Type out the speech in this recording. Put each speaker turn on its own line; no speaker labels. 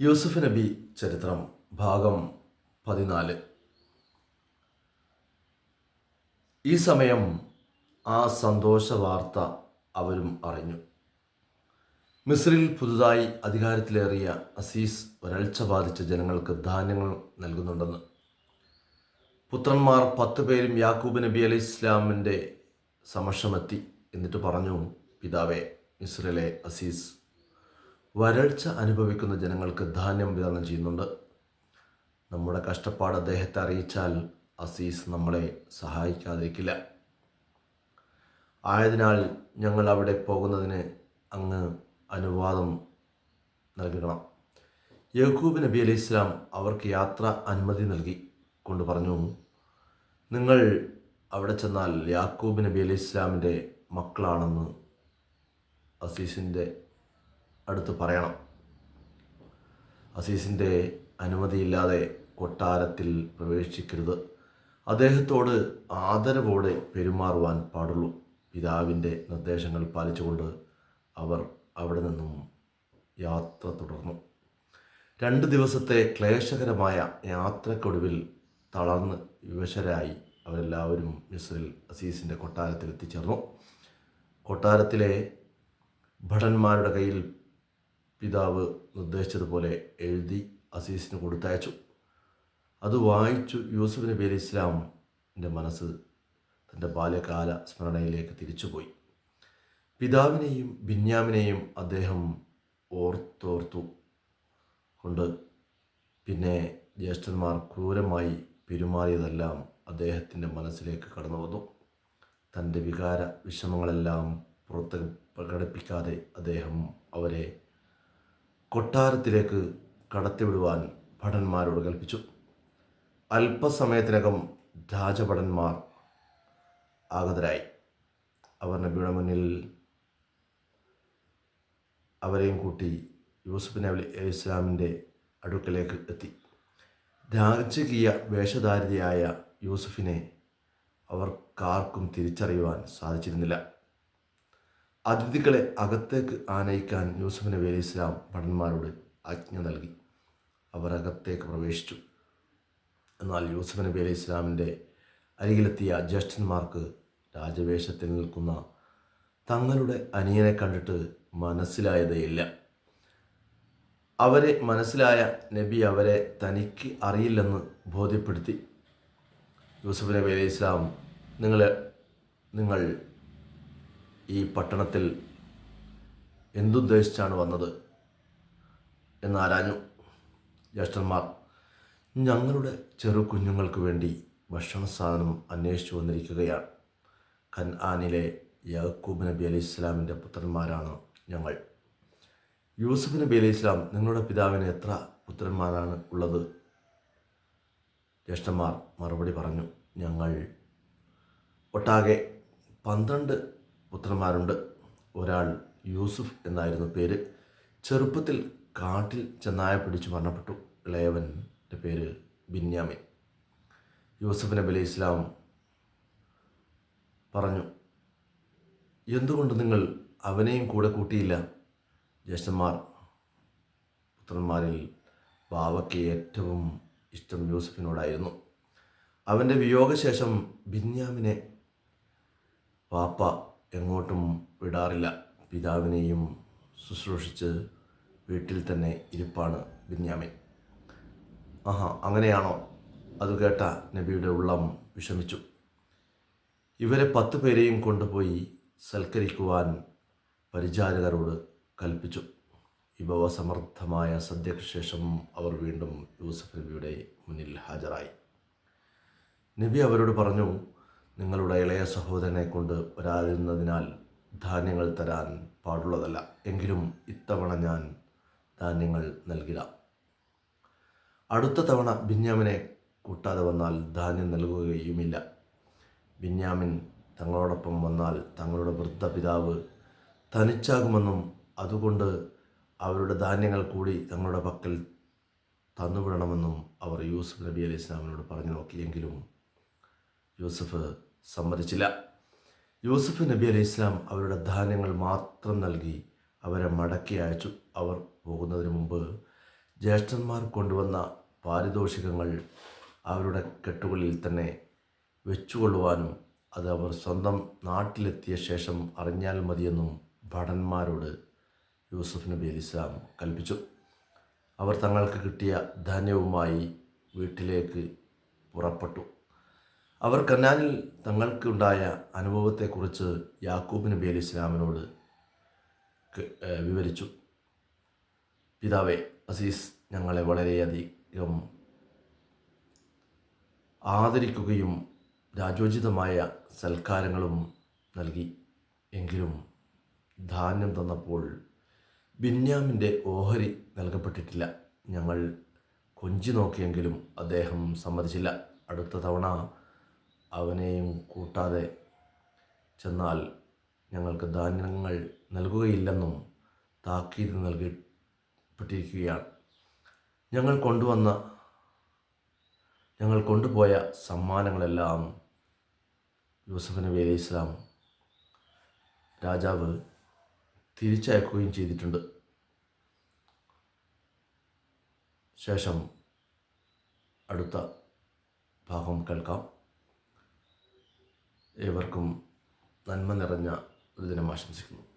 യൂസുഫ് നബി ചരിത്രം ഭാഗം പതിനാല്. ഈ സമയം ആ സന്തോഷ വാർത്ത അവരും അറിഞ്ഞു. മിസ്രിൽ പുതുതായി അധികാരത്തിലേറിയ അസീസ് വരൾച്ച ബാധിച്ച ജനങ്ങൾക്ക് ധാന്യങ്ങൾ നൽകുന്നുണ്ടെന്ന്. പുത്രന്മാർ പത്ത് പേരും യാക്കൂബ് നബി അലി ഇസ്ലാമിന്റെ സമക്ഷമെത്തി എന്നിട്ട് പറഞ്ഞു പിതാവേ മിസ്രിലെ അസീസ് വരൾച്ച അനുഭവിക്കുന്ന ജനങ്ങൾക്ക് ധാന്യം വിതരണം ചെയ്യുന്നുണ്ട്. നമ്മുടെ കഷ്ടപ്പാട് അദ്ദേഹത്തെ അറിയിച്ചാൽ അസീസ് നമ്മളെ സഹായിക്കാതിരിക്കില്ല. ആയതിനാൽ ഞങ്ങൾ അവിടെ പോകുന്നതിന് അങ്ങ് അനുവാദം നൽകണം. യഹൂബ് നബി അലൈഹി ഇസ്ലാം അവർക്ക് യാത്ര അനുമതി നൽകി കൊണ്ട് പറഞ്ഞു നിങ്ങൾ അവിടെ ചെന്നാൽ യാക്കൂബ് നബി അലൈഹി ഇസ്ലാമിന്റെ മക്കളാണെന്ന് അസീസിന്റെ അടുത്ത് പറയണം. അസീസിന്റെ അനുമതിയില്ലാതെ കൊട്ടാരത്തിൽ പ്രവേശിക്കരുത്. അദ്ദേഹത്തോട് ആദരവോടെ പെരുമാറുവാൻ പാടുള്ളൂ. പിതാവിന്റെ നിർദ്ദേശങ്ങൾ പാലിച്ചുകൊണ്ട് അവർ അവിടെ നിന്നും യാത്ര തുടർന്നു. രണ്ട് ദിവസത്തെ ക്ലേശകരമായ യാത്രക്കൊടുവിൽ തളർന്ന് വിവശരായി അവരെല്ലാവരും മിസ്രിൽ അസീസിന്റെ കൊട്ടാരത്തിൽ എത്തിച്ചേർന്നു. കൊട്ടാരത്തിലെ ഭടന്മാരുടെ കയ്യിൽ പിതാവ് നിർദ്ദേശിച്ചതുപോലെ എഴുതി അസീസിന് കൊടുത്തയച്ചു. അത് വായിച്ചു യൂസുഫ് നബി ഇസ്ലാമിന്റെ മനസ്സ് തന്റെ ബാല്യകാല സ്മരണയിലേക്ക് തിരിച്ചുപോയി. പിതാവിനെയും ബിന്യാമിനെയും അദ്ദേഹം ഓർത്തോർത്തു കൊണ്ട് പിന്നെ ജ്യേഷ്ഠന്മാർ ക്രൂരമായി പെരുമാറിയതെല്ലാം അദ്ദേഹത്തിന്റെ മനസ്സിലേക്ക് കടന്നു വന്നു. തന്റെ വികാര വിഷമങ്ങളെല്ലാം പുറത്ത് പ്രകടിപ്പിക്കാതെ അദ്ദേഹം അവരെ കൊട്ടാരത്തിലേക്ക് കടത്തിവിടുവാൻ ഭടന്മാരോട് കൽപ്പിച്ചു. അല്പസമയത്തിനകം രാജഭടന്മാർ ആഗതരായി. അവർ നബിയുടെ മുന്നിൽ അവരെയും കൂട്ടി യൂസുഫ് നബി ഇസ്ലാമിന്റെ അടുക്കലേക്ക് എത്തി. രാജകീയ വേഷധാരിതയായ യൂസുഫിനെ അവർക്കാർക്കും തിരിച്ചറിയുവാൻ സാധിച്ചിരുന്നില്ല. അതിഥികളെ അകത്തേക്ക് ആനയിക്കാൻ യൂസഫ് നബി അലൈഹി ഇസ്ലാം ഭടന്മാരോട് ആജ്ഞ നൽകി. അവർ അകത്തേക്ക് പ്രവേശിച്ചു. എന്നാൽ യൂസഫ് നബി അലൈഹി ഇസ്ലാമിന്റെ അരികിലെത്തിയ ജ്യേഷ്ഠന്മാർക്ക് രാജവേഷത്തിൽ നിൽക്കുന്ന തങ്ങളുടെ അനിയനെ കണ്ടിട്ട് മനസ്സിലായതേയില്ല അവരെ മനസ്സിലായ നബി അവരെ തനിക്ക് അറിയില്ലെന്ന് ബോധ്യപ്പെടുത്തി. യൂസഫ് നബി അലൈഹി ഇസ്ലാം നിങ്ങൾ നിങ്ങൾ ഈ പട്ടണത്തിൽ എന്തുദ്ദേശിച്ചാണ് വന്നത് എന്നാരാഞ്ഞു ജ്യേഷ്ഠന്മാർ. ഞങ്ങളുടെ ചെറു കുഞ്ഞുങ്ങൾക്ക് വേണ്ടി ഭക്ഷണ സാധനം അന്വേഷിച്ചു വന്നിരിക്കുകയാണ്. ഖൻആനിലെ യാക്കൂബ് നബി അലി ഇസ്ലാമിന്റെ പുത്രന്മാരാണ് ഞങ്ങൾ. യൂസഫ് നബി അലി ഇസ്ലാം നിങ്ങളുടെ പിതാവിന് എത്ര പുത്രന്മാരാണ് ഉള്ളത്? ജ്യേഷ്ഠന്മാർ മറുപടി പറഞ്ഞു ഞങ്ങൾ ഒട്ടാകെ പന്ത്രണ്ട് പുത്രന്മാരുണ്ട്. ഒരാൾ യൂസുഫ് എന്നായിരുന്നു പേര്. ചെറുപ്പത്തിൽ കാട്ടിൽ ചെന്നായ പിടിച്ചു മരണപ്പെട്ടു. ഇളയവന്റെ പേര് ബിന്യാമിൻ. യൂസഫ് നബി അലൈഹി ഇസ്ലാം പറഞ്ഞു എന്തുകൊണ്ട് നിങ്ങൾ അവനെയും കൂടെ കൂട്ടിയില്ല? ജ്യേഷ്ഠന്മാർ പുത്രന്മാരിൽ ബാവയ്ക്ക് ഏറ്റവും ഇഷ്ടം യൂസഫിനോടായിരുന്നു. അവന്റെ വിയോഗശേഷം ബിന്യാമിനെ വാപ്പ എങ്ങോട്ടും വിടാറില്ല. പിതാവിനെയും ശുശ്രൂഷിച്ച് വീട്ടിൽ തന്നെ ഇരിപ്പാണ് ബിന്യാമിൻ. ആഹാ അങ്ങനെയാണോ? അത് കേട്ട നബിയുടെ ഉള്ളം വിഷമിച്ചു. ഇവരെ പത്ത് പേരെയും കൊണ്ടുപോയി സൽക്കരിക്കുവാൻ പരിചാരകരോട് കൽപ്പിച്ചു. വിഭവസമർത്ഥമായ സദ്യയ്ക്ക് ശേഷം അവർ വീണ്ടും യൂസഫ് നബിയുടെ മുന്നിൽ ഹാജരായി. നബി അവരോട് പറഞ്ഞു നിങ്ങളുടെ ഇളയ സഹോദരനെ കൊണ്ട് വരാതിരുന്നതിനാൽ ധാന്യങ്ങൾ തരാൻ പാടുള്ളതല്ല. എങ്കിലും ഇത്തവണ ഞാൻ ധാന്യങ്ങൾ നൽകില്ല. അടുത്ത തവണ ബിന്യാമിനെ കൂട്ടാതെ വന്നാൽ ധാന്യം നൽകുകയുമില്ല. ബിന്യാമിൻ തങ്ങളോടൊപ്പം വന്നാൽ തങ്ങളുടെ വൃദ്ധ പിതാവ് തനിച്ചാകുമെന്നും അതുകൊണ്ട് അവരുടെ ധാന്യങ്ങൾ കൂടി തങ്ങളുടെ പക്കൽ തന്നുവിടണമെന്നും അവർ യൂസുഫ് നബി അലൈഹി ഇസ്ലാമിനോട് പറഞ്ഞു നോക്കിയെങ്കിലും യൂസഫ് സമ്മതിച്ചില്ല. യൂസഫ് നബി അലൈഹി ഇസ്ലാം അവരുടെ ധാന്യങ്ങൾ മാത്രം നൽകി അവരെ മടക്കി അയച്ചു. അവർ പോകുന്നതിന് മുമ്പ് ജ്യേഷ്ഠന്മാർ കൊണ്ടുവന്ന പാരിതോഷികങ്ങൾ അവരുടെ കെട്ടുകളിൽ തന്നെ വെച്ചുകൊള്ളുവാനും അത് അവർ സ്വന്തം നാട്ടിലെത്തിയ ശേഷം അറിഞ്ഞാൽ മതിയെന്നും ഭടന്മാരോട് യൂസുഫ് നബി അലി ഇസ്ലാം കൽപ്പിച്ചു. അവർ തങ്ങൾക്ക് കിട്ടിയ ധാന്യവുമായി വീട്ടിലേക്ക് പുറപ്പെട്ടു. അവർ കന്നാനിൽ തങ്ങൾക്കുണ്ടായ അനുഭവത്തെക്കുറിച്ച് യാക്കൂബ് നബി അലി ഇസ്ലാമിനോട് വിവരിച്ചു. പിതാവേ അസീസ് ഞങ്ങളെ വളരെയധികം ആദരിക്കുകയും രാജോചിതമായ സൽക്കാരങ്ങളും നൽകി. എങ്കിലും ധാന്യം തന്നപ്പോൾ ബിന്യാമിന്റെ ഓഹരി നൽകപ്പെട്ടിട്ടില്ല. ഞങ്ങൾ കൊഞ്ചി നോക്കിയെങ്കിലും അദ്ദേഹം സമ്മതിച്ചില്ല. അടുത്ത തവണ അവനെയും കൂട്ടാതെ ചെന്നാൽ ഞങ്ങൾക്ക് ധാന്യങ്ങൾ നൽകുകയില്ലെന്നും താക്കീത് നൽകപ്പെട്ടിരിക്കുകയാണ്. ഞങ്ങൾ കൊണ്ടുവന്ന ഞങ്ങൾ കൊണ്ടുപോയ സമ്മാനങ്ങളെല്ലാം യൂസഫ് നബി അലൈഹി ഇസ്ലാം രാജാവ് തിരിച്ചയക്കുകയും ചെയ്തിട്ടുണ്ട്. ശേഷം അടുത്ത ഭാഗം കേൾക്കാം. ഏവർക്കും നന്മ നിറഞ്ഞ ഒരു ദിനം ആശംസിക്കുന്നു.